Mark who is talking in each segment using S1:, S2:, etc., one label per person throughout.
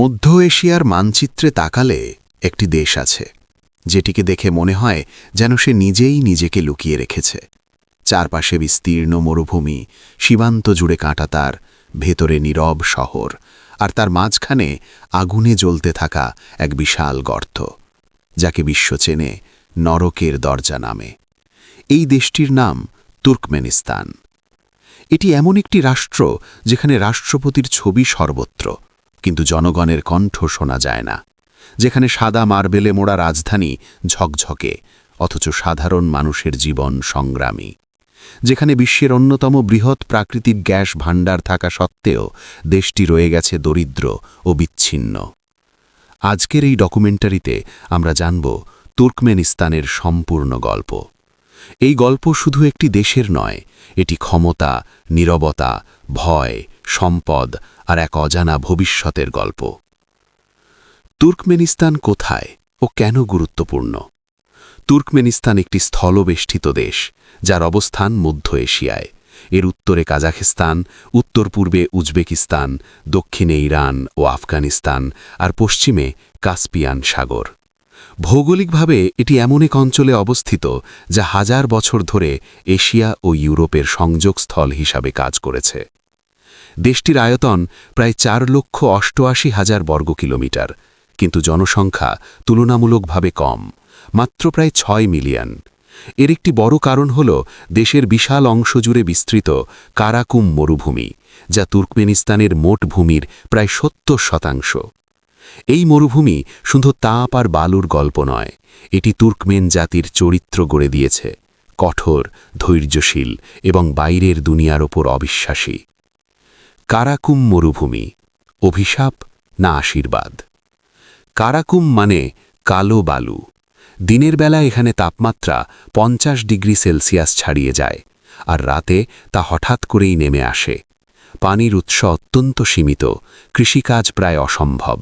S1: মধ্য এশিয়ার মানচিত্রে তাকালে একটি দেশ আছে, যেটিকে দেখে মনে হয় যেন সে নিজেই নিজেকে লুকিয়ে রেখেছে। চারপাশে বিস্তীর্ণ মরুভূমি, সীমান্ত জুড়ে কাঁটাতার ভেতরে নীরব শহর, আর তার মাঝখানে আগুনে জ্বলতে থাকা এক বিশাল গর্ত, যাকে বিশ্ব চেনে নরকের দরজা নামে। এই দেশটির নাম তুর্কমেনিস্তান। এটি এমন একটি রাষ্ট্র, যেখানে রাষ্ট্রপতির ছবি সর্বত্র। কিন্তু জনগণের কণ্ঠ শোনা যায় না। যেখানে সাদা মার্বেলে মোড়া রাজধানী ঝকঝকে, অথচ সাধারণ মানুষের জীবন সংগ্রামী। যেখানে বিশ্বের অন্যতম বৃহৎ প্রাকৃতিক গ্যাস ভাণ্ডার থাকা সত্ত্বেও দেশটি রয়ে গেছে দরিদ্র ও বিচ্ছিন্ন। আজকের এই ডকুমেন্টারিতে আমরা জানব তুর্কমেনিস্তানের সম্পূর্ণ গল্প। এই গল্প শুধু একটি দেশের নয়, এটি ক্ষমতা, নীরবতা, ভয়, সম্পদ আর এক অজানা ভবিষ্যতের গল্প। তুর্কমেনিস্তান কোথায় ও কেন গুরুত্বপূর্ণ? তুর্কমেনিস্তান একটি স্থলবেষ্টিত দেশ, যার অবস্থান মধ্য এশিয়ায়। এর উত্তরে কাজাখস্তান, উত্তর পূর্বে উজবেকিস্তান, দক্ষিণে ইরান ও আফগানিস্তান, আর পশ্চিমে কাস্পিয়ান সাগর। ভৌগোলিকভাবে এটি এমন এক অঞ্চলে অবস্থিত যা হাজার বছর ধরে এশিয়া ও ইউরোপের সংযোগস্থল হিসাবে কাজ করেছে। দেশটির আয়তন প্রায় চার লক্ষ অষ্টআশি হাজার বর্গ কিলোমিটার, কিন্তু জনসংখ্যা তুলনামূলকভাবে কম, মাত্র প্রায় ছয় মিলিয়ন। এর একটি বড় কারণ হল দেশের বিশাল অংশ জুড়ে বিস্তৃত কারাকুম মরুভূমি, যা তুর্কমেনিস্তানের মোট ভূমির প্রায় সত্তর শতাংশ। এই মরুভূমি শুধু তাপ আর বালুর গল্প নয়, এটি তুর্কমেন জাতির চরিত্র গড়ে দিয়েছে, কঠোর, ধৈর্যশীল এবং বাইরের দুনিয়ার ওপর অবিশ্বাসী। কারাকুম মরুভূমি, অভিশাপ না আশীর্বাদ। কারাকুম মানে কালো বালু। দিনের বেলা এখানে তাপমাত্রা পঞ্চাশ ডিগ্রি সেলসিয়াস ছাড়িয়ে যায় আর রাতে তা হঠাৎ করেই নেমে আসে। পানির উৎস অত্যন্ত সীমিত, কৃষিকাজ প্রায় অসম্ভব।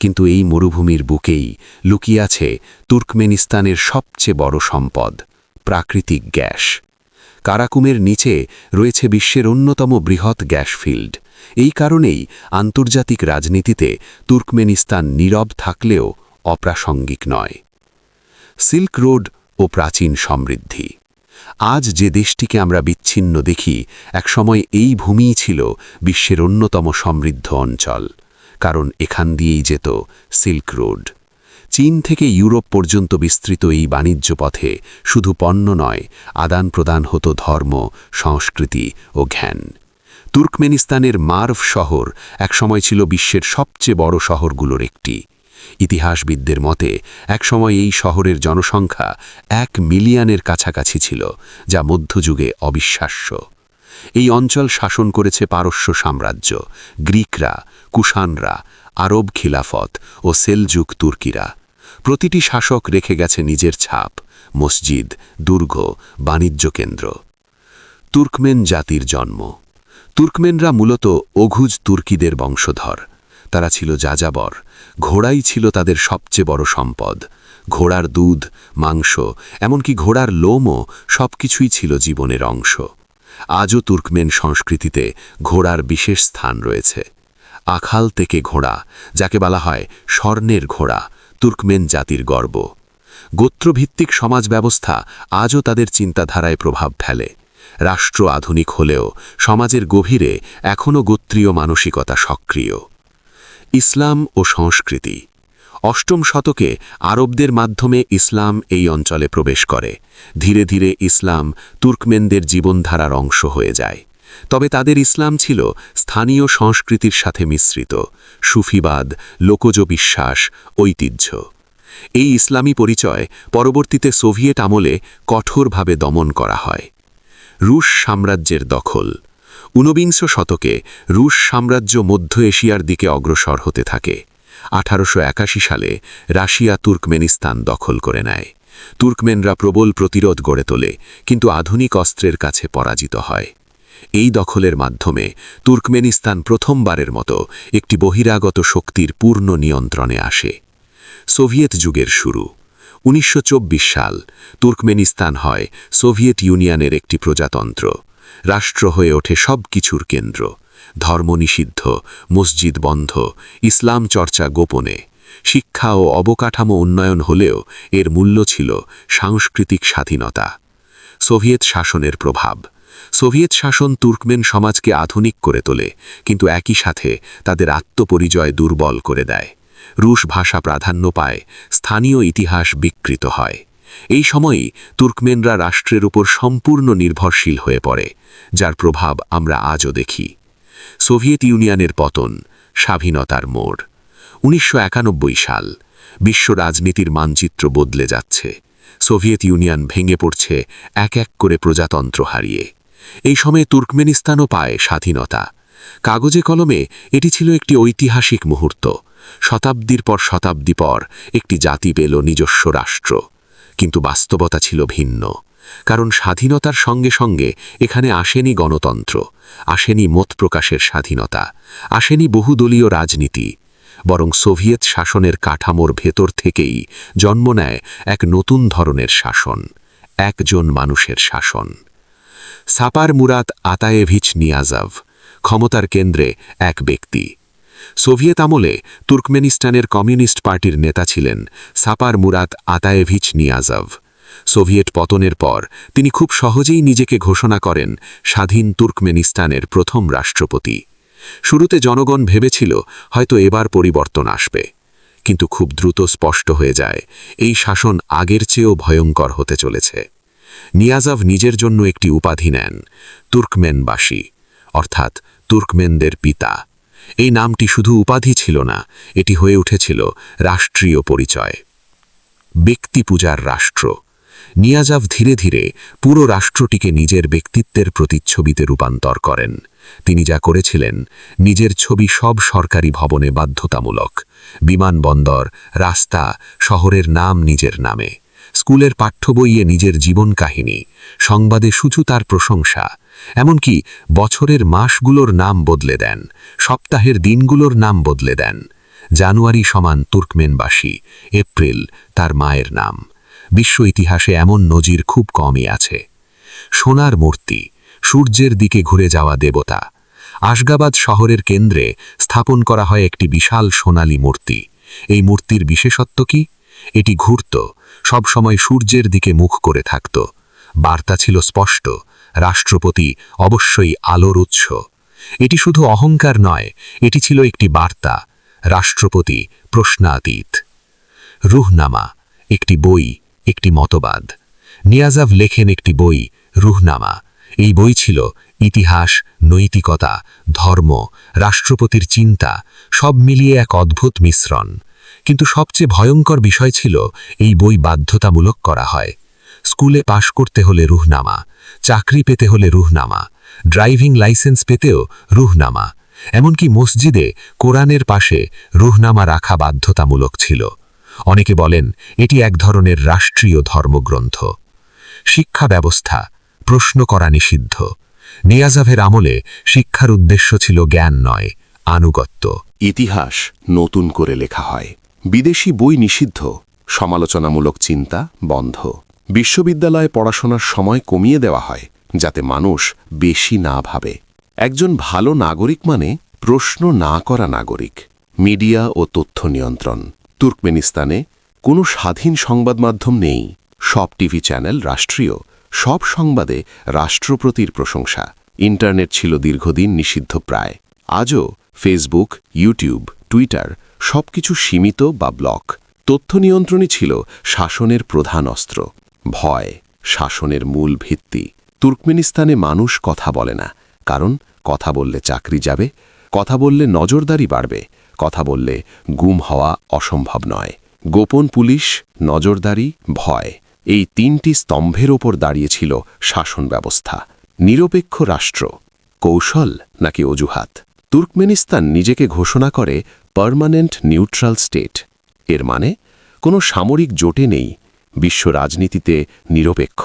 S1: কিন্তু এই মরুভূমির বুকেই লুকিয়ে আছে তুর্কমেনিস্তানের সবচেয়ে বড় সম্পদ, প্রাকৃতিক গ্যাস। কারাকুমের নিচে রয়েছে বিশ্বের অন্যতম বৃহৎ গ্যাস ফিল্ড। এই কারণেই আন্তর্জাতিক রাজনীতিতে তুর্কমেনিস্তান নীরব থাকলেও অপ্রাসঙ্গিক নয়। সিল্ক রোড ও প্রাচীন সমৃদ্ধি। আজ যে দেশটিকে আমরা বিচ্ছিন্ন দেখি, একসময় এই ভূমিই ছিল বিশ্বের অন্যতম সমৃদ্ধ অঞ্চল। কারণ এখান দিয়েই যেত সিল্ক রোড। চীন থেকে ইউরোপ পর্যন্ত বিস্তৃত এই বাণিজ্য পথে শুধু পণ্য নয়, আদান প্রদান হতো ধর্ম, সংস্কৃতি ও জ্ঞান। তুর্কমেনিস্তানের মার্ভ শহর একসময় ছিল বিশ্বের সবচেয়ে বড় শহরগুলোর একটি। ইতিহাসবিদদের মতে, একসময় এই শহরের জনসংখ্যা এক মিলিয়নের কাছাকাছি ছিল, যা মধ্যযুগে অবিশ্বাস্য। এই অঞ্চল শাসন করেছে পারস্য সাম্রাজ্য, গ্রিকরা, কুষাণরা, আরব খিলাফত ও সেলযুগ তুর্কিরা। প্রতিটি শাসক রেখে গেছে নিজের ছাপ, মসজিদ, দুর্গ, বাণিজ্য কেন্দ্র। তুর্কমেন জাতির জন্ম। তুর্কমেনরা মূলত অঘুজ তুর্কিদের বংশধর। তারা ছিল যাযাবর। ঘোড়াই ছিল তাদের সবচেয়ে বড় সম্পদ। ঘোড়ার দুধ, মাংস, এমনকি ঘোড়ার লোমও সবকিছুই ছিল জীবনের অংশ। আজও তুর্কমেন সংস্কৃতিতে ঘোড়ার বিশেষ স্থান রয়েছে। আখাল থেকে ঘোড়া, যাকে বলা হয় স্বর্ণের ঘোড়া, তুর্কমেন জাতির গর্ব। গোত্রভিত্তিক সমাজ ব্যবস্থা আজও তাদের চিন্তাধারায় প্রভাব ফেলে। রাষ্ট্র আধুনিক হলেও সমাজের গভীরে এখনও গোত্রীয় মানসিকতা সক্রিয়। ইসলাম ও সংস্কৃতি অষ্টম শতকে আরবদের মাধ্যমে ইসলাম এই অঞ্চলে প্রবেশ করে। ধীরে ধীরে ইসলাম তুর্কমেনদের জীবনধারার অংশ হয়ে যায়। তবে তাদের ইসলাম ছিল স্থানীয় সংস্কৃতির সাথে মিশ্রিত, সুফিবাদ, লোকজ বিশ্বাস, ঐতিহ্য। এই ইসলামী পরিচয় পরবর্তীতে সোভিয়েট আমলে কঠোরভাবে দমন করা হয়। রুশ সাম্রাজ্যের দখল। ঊনবিংশ শতকে রুশ সাম্রাজ্য মধ্য এশিয়ার দিকে অগ্রসর হতে থাকে। আঠারোশ একাশি সালে রাশিয়া তুর্কমেনিস্তান দখল করে নেয়। তুর্কমেনরা প্রবল প্রতিরোধ গড়ে তোলে, কিন্তু আধুনিক অস্ত্রের কাছে পরাজিত হয়। এই দখলের মাধ্যমে তুর্কমেনিস্তান প্রথমবারের মতো একটি বহিরাগত শক্তির পূর্ণ নিয়ন্ত্রণে আসে। সোভিয়েত যুগের শুরু। উনিশশো চব্বিশ সাল তুর্কমেনিস্তান হয় সোভিয়েত ইউনিয়নের একটি প্রজাতন্ত্র, রাষ্ট্র হয়ে ওঠে সব কিছুর কেন্দ্র। ধর্ম নিষিদ্ধ, মসজিদ বন্ধ, ইসলাম চর্চা গোপনে। শিক্ষা ও অবকাঠামো উন্নয়ন হলেও এর মূল্য ছিল সাংস্কৃতিক স্বাধীনতা। সোভিয়েত শাসনের প্রভাব। সোভিয়েত শাসন তুর্কমেন সমাজকে আধুনিক করে তোলে, কিন্তু একই সাথে তাদের আত্মপরিচয় দুর্বল করে দেয়। রুশ ভাষা প্রাধান্য পায়, স্থানীয় ইতিহাস বিকৃত হয়। এই সময়ই তুর্কমেনরা রাষ্ট্রের উপর সম্পূর্ণ নির্ভরশীল হয়ে পড়ে, যার প্রভাব আমরা আজও দেখি। সোভিয়েত ইউনিয়নের পতন, স্বাধীনতার মোড়। উনিশশো একানব্বই সাল, বিশ্ব রাজনীতির মানচিত্র বদলে যাচ্ছে। সোভিয়েত ইউনিয়ন ভেঙে পড়ছে এক এক করে প্রজাতন্ত্র হারিয়ে। এই সময়ে তুর্কমেনিস্তানও পায় স্বাধীনতা। কাগজে কলমে এটি ছিল একটি ঐতিহাসিক মুহূর্ত। শতাব্দীর পর শতাব্দী পর একটি জাতি পেল নিজস্ব রাষ্ট্র। কিন্তু বাস্তবতা ছিল ভিন্ন। কারণ স্বাধীনতার সঙ্গে সঙ্গে এখানে আসেনি গণতন্ত্র, আসেনি মত প্রকাশের স্বাধীনতা, আসেনি বহুদলীয় রাজনীতি, বরং সোভিয়েত শাসনের কাঠামোর ভেতর থেকেই জন্ম নেয় এক নতুন ধরনের শাসন, একজন মানুষের শাসন। সাপার মুরাত আতায়েভিচ নিয়াজাভ, ক্ষমতার কেন্দ্রে এক ব্যক্তি। সোভিয়েত আমলে তুর্কমেনিস্তানের কমিউনিস্ট পার্টির নেতা ছিলেন সাপার মুরাত আতায়েভিচ নিয়াজাভ। সোভিয়েট পতনের পর, তিনি খুব সহজেই নিজেকে ঘোষণা করেন স্বাধীন তুর্কমেনিস্তানের প্রথম রাষ্ট্রপতি। শুরুতে জনগণ ভেবেছিল হয়তো এবার পরিবর্তন আসবে। কিন্তু খুব দ্রুত স্পষ্ট হয়ে যায়, এই শাসন আগের চেয়েও ভয়ঙ্কর হতে চলেছে। নিয়াজাভ নিজের জন্য একটি উপাধি নেন, তুর্কমেনবাসী, অর্থাৎ তুর্কমেনদের পিতা। এই নামটি শুধু উপাধি ছিল না, এটি হয়ে উঠেছিল রাষ্ট্রীয় পরিচয়। ব্যক্তি পূজার রাষ্ট্র। নিয়াজাভ ধীরে ধীরে পুরো রাষ্ট্রটিকে নিজের ব্যক্তিত্বের প্রতিচ্ছবিতে রূপান্তর করেন। তিনি যা করেছিলেন, নিজের ছবি সব সরকারি ভবনে বাধ্যতামূলক। বিমানবন্দর রাস্তা, শহরের নাম নিজের নামে। স্কুলের পাঠ্য বইয়ে নিজের জীবন কাহিনী, সংবাদে শুধু তার প্রশংসা, এমনকি বছরের মাসগুলোর নাম বদলে দেন, সপ্তাহের দিনগুলোর নাম বদলে দেন। জানুয়ারি সমান তুর্কমেনবাসী, এপ্রিল তার মায়ের নাম। বিশ্ব ইতিহাসে এমন নজির খুব কমই আছে। সোনার মূর্তি, সূর্যের দিকে ঘুরে যাওয়া দেবতা, আশগাবাদ শহরের কেন্দ্রে স্থাপন করা হয় একটি বিশাল সোনালী মূর্তি। এই মূর্তির বিশেষত্ব কি? এটি ঘুরত, সবসময় সূর্যের দিকে মুখ করে থাকত। বার্তা ছিল স্পষ্ট, রাষ্ট্রপতি অবশ্যই আলোর উৎস। এটি শুধু অহংকার নয়, এটি ছিল একটি বার্তা, রাষ্ট্রপতি প্রশ্নাতীত। রুহনামা, একটি বই একটি মতবাদ। নিয়াজাভ লেখেন একটি বই, রুহনামা। এই বই ছিল ইতিহাস, নৈতিকতা, ধর্ম, রাষ্ট্রপতির চিন্তা, সব মিলিয়ে এক অদ্ভুত মিশ্রণ। কিন্তু সবচেয়ে ভয়ঙ্কর বিষয় ছিল এই বই বাধ্যতামূলক করা হয়। স্কুলে পাশ করতে হলে রুহনামা, চাকরি পেতে হলে রুহনামা, ড্রাইভিং লাইসেন্স পেতেও রুহনামা। এমনকি মসজিদে কোরআনের পাশে রুহনামা রাখা বাধ্যতামূলক ছিল। অনেকে বলেন এটি এক ধরনের রাষ্ট্রীয় ধর্মগ্রন্থ। শিক্ষা ব্যবস্থা, প্রশ্ন করা নিষিদ্ধ। নিয়াজাভের আমলে শিক্ষার উদ্দেশ্য ছিল জ্ঞান নয়, আনুগত্য।
S2: ইতিহাস নতুন করে লেখা হয়। বিদেশি বই নিষিদ্ধ, সমালোচনামূলক চিন্তা বন্ধ। বিশ্ববিদ্যালয়ে পড়াশোনার সময় কমিয়ে দেওয়া হয়, যাতে মানুষ বেশি না ভাবে। একজন ভালো নাগরিক মানে প্রশ্ন না করা নাগরিক। মিডিয়া ও তথ্য নিয়ন্ত্রণ। তুর্কমেনিস্তানে কোনো স্বাধীন সংবাদ মাধ্যম নেই। সব টিভি চ্যানেল রাষ্ট্রীয়, সব সংবাদে রাষ্ট্রপতির প্রশংসা। ইন্টারনেট ছিল দীর্ঘদিন নিষিদ্ধ প্রায়। আজও ফেসবুক, ইউটিউব, টুইটার সবকিছু সীমিত বা ব্লক। তথ্য নিয়ন্ত্রণই ছিল শাসনের প্রধান অস্ত্র। ভয় শাসনের মূল ভিত্তি। তুর্কমেনিস্তানে মানুষ কথা বলে না, কারণ কথা বললে চাকরি যাবে, কথা বললে নজরদারি বাড়বে। কথা বললে গুম হওয়া অসম্ভব নয়। গোপন পুলিশ, নজরদারি, ভয়, এই তিনটি স্তম্ভের ওপর দাঁড়িয়েছিল শাসন ব্যবস্থা। নিরপেক্ষ রাষ্ট্র, কৌশল নাকি অজুহাত? তুর্কমেনিস্তান নিজেকে ঘোষণা করে পার্মানেন্ট নিউট্রাল স্টেট। এর মানে কোনো সামরিক জোটে নেই, বিশ্ব রাজনীতিতে নিরপেক্ষ।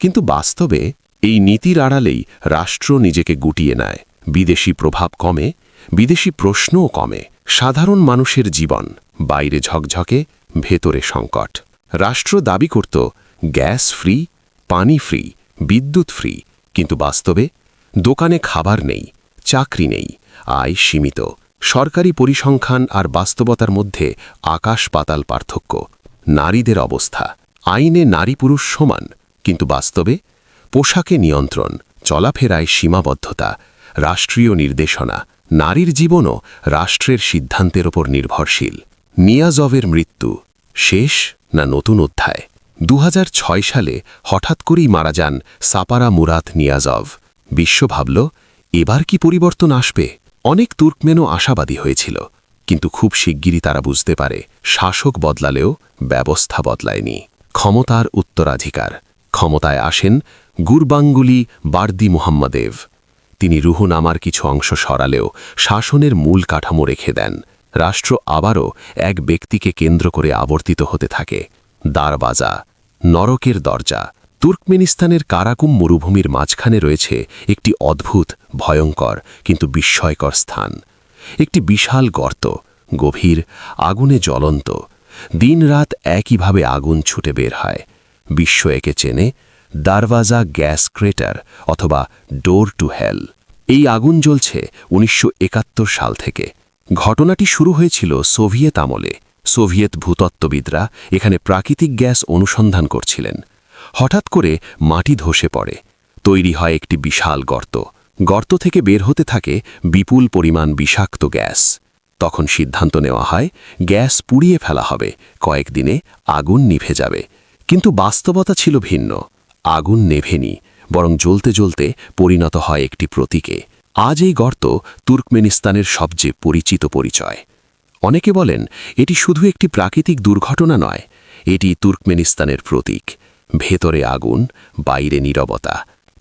S2: কিন্তু বাস্তবে, এই নীতির আড়ালেই রাষ্ট্র নিজেকে গুটিয়ে নেয়। বিদেশি প্রভাব কমে, বিদেশি প্রশ্নও কমে। সাধারণ মানুষের জীবন, বাইরে ঝকঝকে, ভেতরে সংকট। রাষ্ট্র দাবি করত, গ্যাস ফ্রি, পানি ফ্রি, বিদ্যুৎ ফ্রি, কিন্তু বাস্তবে দোকানে খাবার নেই, চাকরি নেই, আয় সীমিত। সরকারি পরিসংখ্যান আর বাস্তবতার মধ্যে আকাশ পাতাল পার্থক্য, নারীদের অবস্থা। আইনে নারী পুরুষ সমান, কিন্তু বাস্তবে পোশাকে নিয়ন্ত্রণ, চলাফেরায় সীমাবদ্ধতা, রাষ্ট্রীয় নির্দেশনা নারীর জীবনও রাষ্ট্রের সিদ্ধান্তের ওপর নির্ভরশীল। নিয়াজভের মৃত্যু শেষ না নতুন অধ্যায়? দু হাজার ছয় সালে হঠাৎ করেই মারা যান সাপারা মুরাত নিয়াজভ বিশ্ব ভাবল, এবার কি পরিবর্তন আসবে? অনেক তুর্কমেনও আশাবাদী হয়েছিল, কিন্তু খুব শিগগিরই তারা বুঝতে পারে, শাসক বদলালেও ব্যবস্থা বদলায়নি। ক্ষমতার উত্তরাধিকার। ক্ষমতায় আসেন গুরবাঙ্গুলি বার্দি মুহাম্মদেভ তিনি রুহুনামার কিছু অংশ সরালেও শাসনের মূল কাঠামো রেখে দেন। রাষ্ট্র আবারও এক ব্যক্তিকে কেন্দ্র করে আবর্তিত হতে থাকে। দারবাজা নরকের দরজা। তুর্কমেনিস্তানের কারাকুম মরুভূমির মাঝখানে রয়েছে একটি অদ্ভুত, ভয়ঙ্কর, কিন্তু বিস্ময়কর স্থান। একটি বিশাল গর্ত, গভীর, আগুনে জ্বলন্ত। দিনরাত একইভাবে আগুন ছুটে বের হয়। বিশ্ব একে চেনে দারওয়াজা গ্যাস ক্রেটার অথবা ডোর টু হেল। এই আগুন জ্বলছে উনিশশো একাত্তর সাল থেকে। ঘটনাটি শুরু হয়েছিল সোভিয়েত আমলে। সোভিয়েত ভূতত্ত্ববিদরা এখানে প্রাকৃতিক গ্যাস অনুসন্ধান করছিলেন। হঠাৎ করে মাটি ধসে পড়ে। তৈরি হয় একটি বিশাল গর্ত। গর্ত থেকে বের হতে থাকে বিপুল পরিমাণ বিষাক্ত গ্যাস। তখন সিদ্ধান্ত নেওয়া হয়, গ্যাস পুড়িয়ে ফেলা হবে। কয়েকদিনে আগুন নিভে যাবে। কিন্তু বাস্তবতা ছিল ভিন্ন। আগুন নেভেনি, বরং জ্বলতে জ্বলতে পরিণত হয় একটি প্রতীকে। আজ এই গর্ত তুর্কমেনিস্তানের সবচেয়ে পরিচিত পরিচয়। অনেকে বলেন, এটি শুধু একটি প্রাকৃতিক দুর্ঘটনা নয়, এটি তুর্কমেনিস্তানের প্রতীক। ভেতরে আগুন, বাইরে নীরবতা,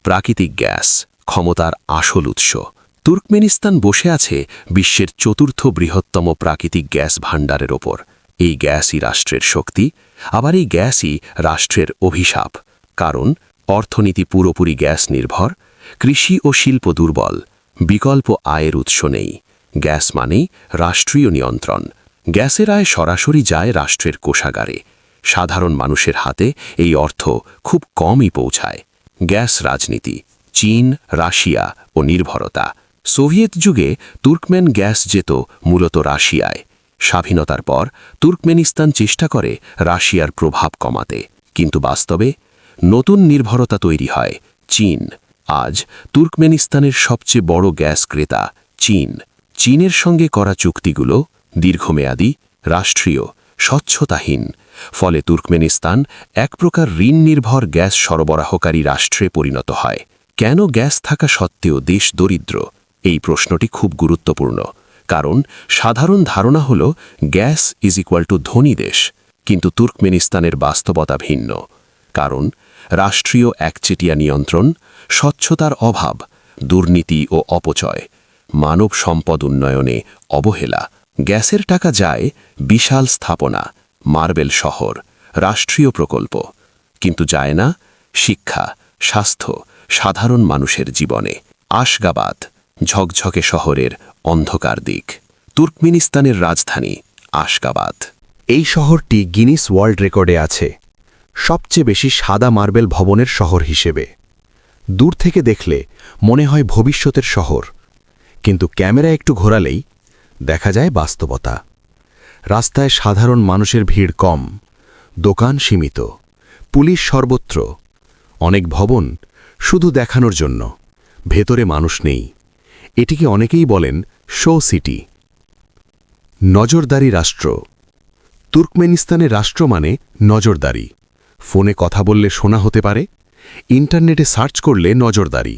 S2: প্রাকৃতিক গ্যাস, ক্ষমতার আসল উৎস। তুর্কমেনিস্তান বসে আছে বিশ্বের চতুর্থ বৃহত্তম প্রাকৃতিক গ্যাস ভাণ্ডারের ওপর। এই গ্যাসই রাষ্ট্রের শক্তি, আবার এই গ্যাসই রাষ্ট্রের অভিশাপ। কারণ, অর্থনীতি পুরোপুরি গ্যাস নির্ভর কৃষি ও শিল্প দুর্বল, বিকল্প আয়ের উৎস নেই। গ্যাস মানেই রাষ্ট্রীয় নিয়ন্ত্রণ। গ্যাসের আয় সরাসরি যায় রাষ্ট্রের কোষাগারে। সাধারণ মানুষের হাতে এই অর্থ খুব কমই পৌঁছায়। গ্যাস রাজনীতি, চীন, রাশিয়া ও নির্ভরতা। সোভিয়েত যুগে তুর্কমেন গ্যাস যেত মূলত রাশিয়ায়। স্বাধীনতার পর তুর্কমেনিস্তান চেষ্টা করে রাশিয়ার প্রভাব কমাতে। কিন্তু বাস্তবে নতুন নির্ভরতা তৈরি হয়, চীন। আজ তুর্কমেনিস্তানের সবচেয়ে বড় গ্যাস ক্রেতা, চীন। চীনের সঙ্গে করা চুক্তিগুলো দীর্ঘমেয়াদী, রাষ্ট্রীয়, স্বচ্ছতাহীন। ফলে তুর্কমেনিস্তান এক প্রকার ঋণ নির্ভর গ্যাস সরবরাহকারী রাষ্ট্রে পরিণত হয়। কেন গ্যাস থাকা সত্ত্বেও দেশ দরিদ্র? এই প্রশ্নটি খুব গুরুত্বপূর্ণ। কারণ সাধারণ ধারণা হল, গ্যাস ইজ ইকুয়াল টু ধনী দেশ। কিন্তু তুর্কমেনিস্তানের বাস্তবতা ভিন্ন। কারণ, রাষ্ট্রীয় একচেটিয়া নিয়ন্ত্রণ, স্বচ্ছতার অভাব, দুর্নীতি ও অপচয়, মানব সম্পদ উন্নয়নে অবহেলা, গ্যাসের টাকা যায়, বিশাল স্থাপনা, মার্বেল শহর, রাষ্ট্রীয় প্রকল্প। কিন্তু যায় না শিক্ষা, স্বাস্থ্য, সাধারণ মানুষের জীবনে। আশগাবাদ, ঝকঝকে শহরের অন্ধকার দিক। তুর্কমিনিস্তানের রাজধানী আশগাবাদ।
S3: এই শহরটি গিনিস ওয়ার্ল্ড রেকর্ডে আছে। সবচেয়ে বেশি সাদা মার্বেল ভবনের শহর হিসেবে। দূর থেকে দেখলে মনে হয় ভবিষ্যতের শহর। কিন্তু ক্যামেরা একটু ঘোরালেই দেখা যায় বাস্তবতা। রাস্তায় সাধারণ মানুষের ভিড় কম, দোকান সীমিত, পুলিশ সর্বত্র। অনেক ভবন শুধু দেখানোর জন্য, ভেতরে মানুষ নেই। এটিকে অনেকেই বলেন শো সিটি। নজরদারি রাষ্ট্র। তুর্কমেনিস্তানের রাষ্ট্র মানে নজরদারি। ফোনে কথা বললে শোনা হতে পারে, ইন্টারনেটে সার্চ করলে নজরদারি,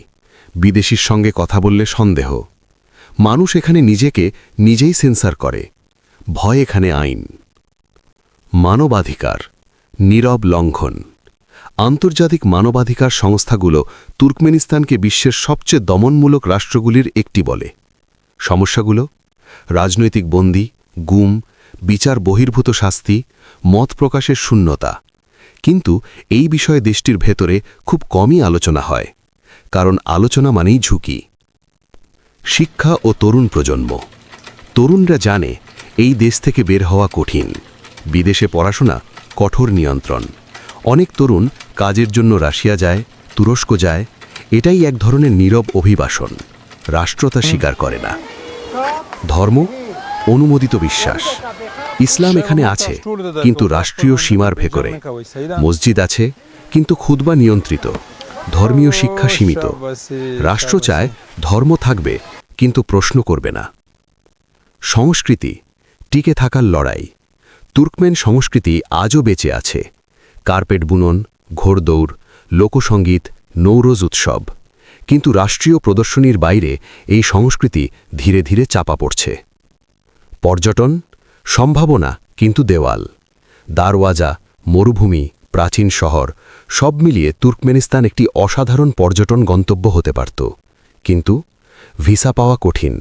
S3: বিদেশির সঙ্গে কথা বললে সন্দেহ। মানুষ এখানে নিজেকে নিজেই সেন্সার করে, ভয় এখানে আইন। মানবাধিকার, নীরব লঙ্ঘন। আন্তর্জাতিক মানবাধিকার সংস্থাগুলো তুর্কমেনিস্তানকে বিশ্বের সবচেয়ে দমনমূলক রাষ্ট্রগুলির একটি বলে। সমস্যাগুলো? রাজনৈতিক বন্দী, গুম, বিচার বহির্ভূত শাস্তি, মত প্রকাশের শূন্যতা। কিন্তু এই বিষয়ে দেশটির ভেতরে খুব কমই আলোচনা হয় কারণ আলোচনা মানেই ঝুঁকি। শিক্ষা ও তরুণ প্রজন্ম। তরুণরা জানে এই দেশ থেকে বের হওয়া কঠিন বিদেশে পড়াশোনা কঠোর নিয়ন্ত্রণ। অনেক তরুণ কাজের জন্য রাশিয়া যায় তুরস্ক যায় এটাই এক ধরনের নীরব অভিবাসন রাষ্ট্রতা স্বীকার করে না। ধর্ম অনুমোদিত বিশ্বাস। ইসলাম এখানে আছে, কিন্তু রাষ্ট্রীয় সীমার ভেতরে। মসজিদ আছে, কিন্তু খুদবা নিয়ন্ত্রিত। ধর্মীয় শিক্ষা সীমিত। রাষ্ট্র চায় ধর্ম থাকবে, কিন্তু প্রশ্ন করবে না। সংস্কৃতি, টিকে থাকার লড়াই। তুর্কমেন সংস্কৃতি আজও বেঁচে আছে। কার্পেট বুনন, ঘোড়দৌড় লোকসঙ্গীত নৌরোজ উৎসব। কিন্তু রাষ্ট্রীয় প্রদর্শনীর বাইরে এই সংস্কৃতি ধীরে ধীরে চাপা পড়ছে। পর্যটন সম্ভাবনা কিন্তু দেওয়াল। দারওয়াজা, মরুভূমি, প্রাচীন শহর, সব মিলিয়ে তুর্কমেনিস্তান একটি অসাধারণ পর্যটন গন্তব্য হতে পারত। কিন্তু ভিসা পাওয়া কঠিন,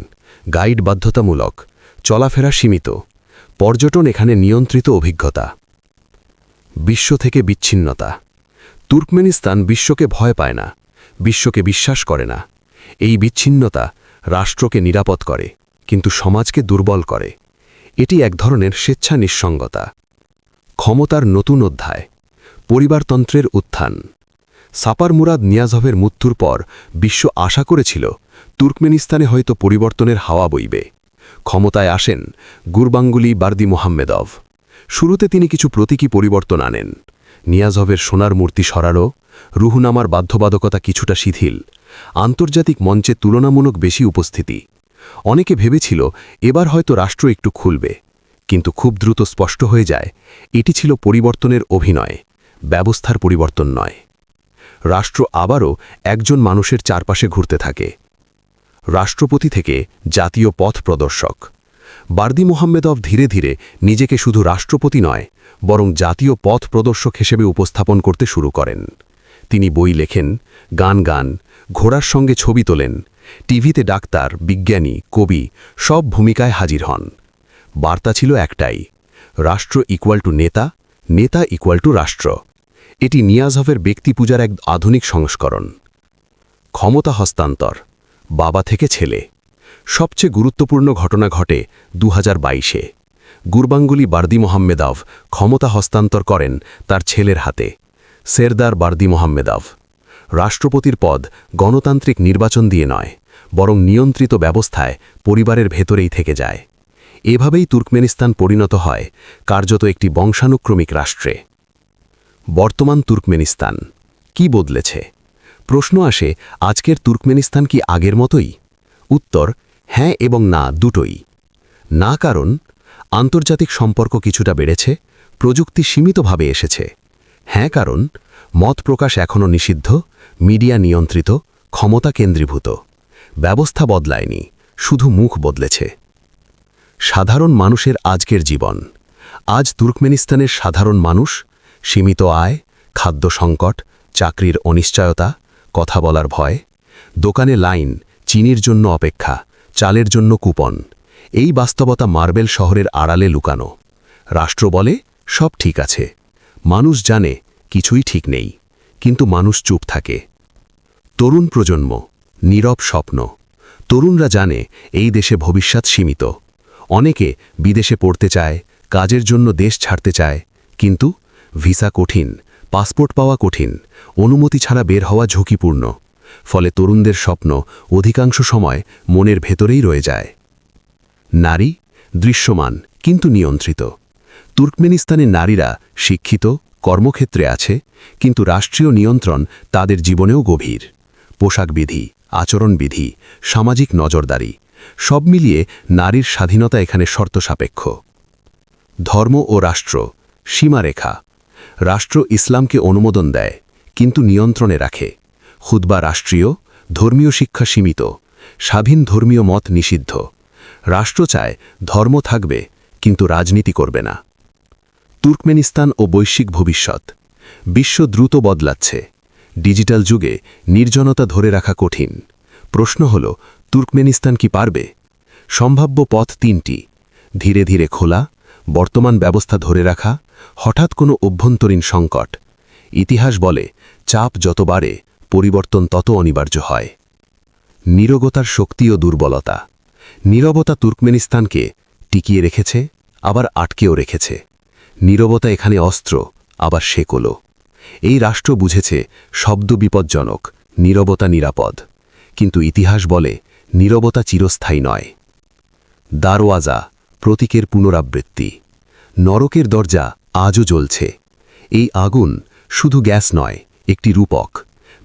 S3: গাইড বাধ্যতামূলক, চলাফেরা সীমিত, পর্যটন এখানে নিয়ন্ত্রিত অভিজ্ঞতা। বিশ্ব থেকে বিচ্ছিন্নতা। তুর্কমেনিস্তান বিশ্বকে ভয় পায় না, বিশ্বকে বিশ্বাস করে না। এই বিচ্ছিন্নতা রাষ্ট্রকে নিরাপদ করে, কিন্তু সমাজকে দুর্বল করে। এটি এক ধরনের স্বেচ্ছা নিঃসঙ্গতা ক্ষমতার নতুন অধ্যায়, পরিবারতন্ত্রের উত্থান। সাপার মুরাদ নিয়াজভের মৃত্যুর পর বিশ্ব আশা করেছিল, তুর্কমেনিস্তানে হয়তো পরিবর্তনের হাওয়া বইবে। ক্ষমতায় আসেন গুরবাঙ্গুলি বার্দি মোহাম্মেদভ শুরুতে তিনি কিছু প্রতীকী পরিবর্তন আনেন। নিয়াজভের সোনার মূর্তি সরালো, রুহুনামার বাধ্যবাধকতা কিছুটা শিথিল, আন্তর্জাতিক মঞ্চে তুলনামূলক বেশি উপস্থিতি। অনেকে ভেবেছিল, এবার হয়তো রাষ্ট্র একটু খুলবে। কিন্তু খুব দ্রুত স্পষ্ট হয়ে যায়, এটি ছিল পরিবর্তনের অভিনয়, ব্যবস্থার পরিবর্তন নয়। রাষ্ট্র আবারও একজন মানুষের চারপাশে ঘুরতে থাকে। রাষ্ট্রপতি থেকে জাতীয় পথ প্রদর্শক। বার্দি মোহাম্মেদভ ধীরে ধীরে নিজেকে শুধু রাষ্ট্রপতি নয়, বরং জাতীয় পথ প্রদর্শক হিসেবে উপস্থাপন করতে শুরু করেন। তিনি বই লেখেন, গান গান ঘোড়ার সঙ্গে ছবি তোলেন। টিভিতে ডাক্তার, বিজ্ঞানী, কবি সব ভূমিকায় হাজির হন। বার্তা ছিল একটাই, রাষ্ট্র ইকুয়াল টু নেতা নেতা ইকুয়াল টু রাষ্ট্র। এটি নিয়াজভের ব্যক্তি পূজার এক আধুনিক সংস্করণ। ক্ষমতা হস্তান্তর, বাবা থেকে ছেলে। সবচেয়ে গুরুত্বপূর্ণ ঘটনা ঘটে দু হাজার বাইশে। গুরবাঙ্গুলি বার্দি মোহাম্মেদাভ ক্ষমতা হস্তান্তর করেন তার ছেলের হাতে, সেরদার বার্দি মোহাম্মেদাভ। রাষ্ট্রপতির পদ গণতান্ত্রিক নির্বাচন দিয়ে নয়, বরং নিয়ন্ত্রিত ব্যবস্থায় পরিবারের ভেতরেই থেকে যায়। এভাবেই তুর্কমেনিস্তান পরিণত হয়, কার্যত একটি বংশানুক্রমিক রাষ্ট্রে। বর্তমান তুর্কমেনিস্তান কি বদলেছে? প্রশ্ন আসে, আজকের তুর্কমেনিস্তান কি আগের মতোই? উত্তর হ্যাঁ এবং না দুটোই। না কারণ, আন্তর্জাতিক সম্পর্ক কিছুটা বেড়েছে, প্রযুক্তি সীমিতভাবে এসেছে। হ্যাঁ কারণ মত প্রকাশ এখনও নিষিদ্ধ, মিডিয়া নিয়ন্ত্রিত, ক্ষমতা কেন্দ্রীভূত। ব্যবস্থা বদলায়নি, শুধু মুখ বদলেছে। সাধারণ মানুষের আজকের জীবন। আজ তুর্কমেনিস্তানের সাধারণ মানুষ, সীমিত আয়, খাদ্য সংকট, চাকরির অনিশ্চয়তা, কথা বলার ভয়, দোকানে লাইন, চিনির জন্য অপেক্ষা, চালের জন্য কুপন, এই বাস্তবতা মার্বেল শহরের আড়ালে লুকানো। রাষ্ট্র বলে সব ঠিক আছে। মানুষ জানে কিছুই ঠিক নেই, কিন্তু মানুষ চুপ থাকে। তরুণ প্রজন্ম, নীরব স্বপ্ন। তরুণরা জানে এই দেশে ভবিষ্যৎ সীমিত। অনেকে বিদেশে পড়তে চায়, কাজের জন্য দেশ ছাড়তে চায়, কিন্তু ভিসা কঠিন, পাসপোর্ট পাওয়া কঠিন, অনুমতি ছাড়া বের হওয়া ঝুঁকিপূর্ণ। ফলে তরুণদের স্বপ্ন অধিকাংশ সময় মনের ভেতরেই রয়ে যায়। নারী দৃশ্যমান, কিন্তু নিয়ন্ত্রিত। তুর্কমেনিস্তানের নারীরা শিক্ষিত, কর্মক্ষেত্রে আছে, কিন্তু রাষ্ট্রীয় নিয়ন্ত্রণ তাদের জীবনেও গভীর। পোশাকবিধি আচরণবিধি সামাজিক নজরদারি, সব মিলিয়ে নারীর স্বাধীনতা এখানে শর্ত সাপেক্ষ। ধর্ম ও রাষ্ট্র, সীমারেখা। রাষ্ট্র ইসলামকে অনুমোদন দেয়, কিন্তু নিয়ন্ত্রণে রাখে। খুদবা রাষ্ট্রীয়, ধর্মীয় শিক্ষা সীমিত, স্বাধীন ধর্মীয় মত নিষিদ্ধ। রাষ্ট্র চায় ধর্ম থাকবে, কিন্তু রাজনীতি করবে না। তুর্কমেনিস্তান ও বৈশ্বিক ভবিষ্যৎ। বিশ্ব দ্রুত বদলাচ্ছে। ডিজিটাল যুগে নির্জনতা ধরে রাখা কঠিন। প্রশ্ন হল, তুর্কমেনিস্তান কি পারবে? সম্ভাব্য পথ তিনটি। ধীরে ধীরে খোলা, বর্তমান ব্যবস্থা ধরে রাখা, হঠাৎ কোনো অভ্যন্তরীণ সংকট। ইতিহাস বলে, চাপ যত বাড়ে, পরিবর্তন তত অনিবার্য হয়। নিরগতার শক্তি ও দুর্বলতা। নীরবতা তুর্কমেনিস্তানকে টিকিয়ে রেখেছে, আবার আটকেও রেখেছে। নীরবতা এখানে অস্ত্র, আবার শেকলো এই রাষ্ট্র বুঝেছে, শব্দ বিপজ্জনক, নীরবতা নিরাপদ। কিন্তু ইতিহাস বলে, নীরবতা চিরস্থায়ী নয়। দারওয়াজা প্রতীকের পুনরাবৃত্তি। নরকের দরজা আজও জ্বলছে। এই আগুন শুধু গ্যাস নয়, একটি রূপক।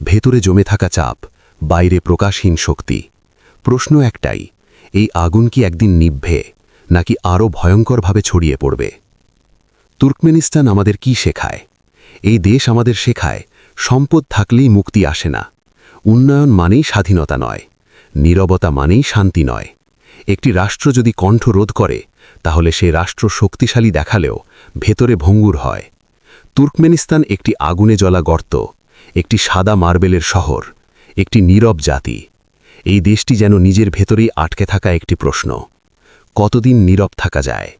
S3: ভেতরে জমে থাকা চাপ, বাইরে প্রকাশহীন শক্তি। প্রশ্ন একটাই, এই আগুন কি একদিন নিভবে নাকি আরও ভয়ঙ্করভাবে ছড়িয়ে পড়বে? তুর্কমেনিস্তান আমাদের কি শেখায়? এই দেশ আমাদের শেখায়, সম্পদ থাকলেই মুক্তি আসে না। উন্নয়ন মানেই স্বাধীনতা নয়, নীরবতা মানেই শান্তি নয়। একটি রাষ্ট্র যদি কণ্ঠ রোধ করে, তাহলে সে রাষ্ট্র শক্তিশালী দেখালেও ভেতরে ভঙ্গুর হয়। তুর্কমেনিস্তান একটি আগুনে জ্বলা গর্ত, একটি সাদা মার্বেলের শহর, একটি নীরব জাতি। এই দেশটি যেন নিজের ভেতরেই আটকে থাকা একটি প্রশ্ন, কতদিন নীরব থাকা যায়?